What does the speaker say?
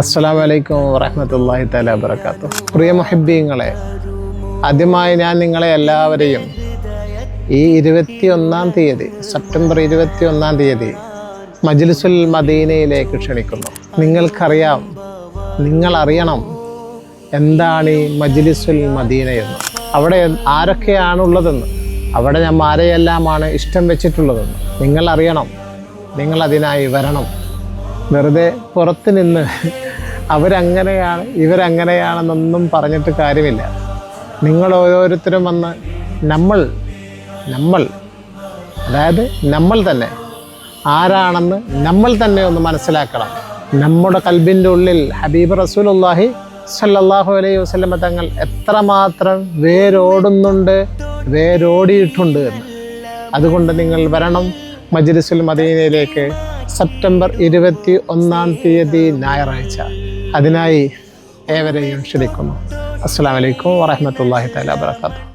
അസ്സാം വലൈക്കും വറഹമത്തല്ലാഹി തല വബർക്കാത്തു പ്രിയ മുഹിബീങ്ങളെ ആദ്യമായി ഞാൻ നിങ്ങളെ എല്ലാവരെയും ഈ ഇരുപത്തി ഒന്നാം തീയതി സെപ്റ്റംബർ ഇരുപത്തി ഒന്നാം തീയതി മജ്ലിസുൽ മദീനയിലേക്ക് ക്ഷണിക്കുന്നു. നിങ്ങൾക്കറിയാം നിങ്ങളറിയണം എന്താണ് ഈ മജ്ലിസുൽ മദീന എന്ന് അവിടെ ആരൊക്കെയാണുള്ളതെന്ന്. അവിടെ ഞാൻ ആരെയെല്ലാമാണ് ഇഷ്ടം വെച്ചിട്ടുള്ളതെന്ന്. നിങ്ങൾ അതിനായി വരണം. വെറുതെ പുറത്ത് നിന്ന് അവരങ്ങനെയാണ് ഇവരങ്ങനെയാണെന്നൊന്നും പറഞ്ഞിട്ട് കാര്യമില്ല. നിങ്ങൾ ഓരോരുത്തരും വന്ന് നമ്മൾ നമ്മൾ അതായത് നമ്മൾ തന്നെ ആരാണെന്ന് നമ്മൾ തന്നെ ഒന്ന് മനസ്സിലാക്കണം. നമ്മുടെ കൽബിന്റെ ഉള്ളിൽ ഹബീബ് റസൂലുള്ളാഹി സല്ലാഹു അലൈഹി വസല്ലമ തങ്ങൾ എത്രമാത്രം വേരോടുന്നുണ്ട് വേരോടിയിട്ടുണ്ട് എന്ന്. അതുകൊണ്ട് നിങ്ങൾ വരണം മജ്ലിസുൽ മദീനയിലേക്ക്. സെപ്റ്റംബർ ഇരുപത്തി ഒന്നാം തീയതി ഞായറാഴ്ച. അതിനായി ഏവരെയും ക്ഷണിക്കുന്നു. അസ്സാം വലൈക്കും വാഹമത്തല്ലാഹി തല വാത്തു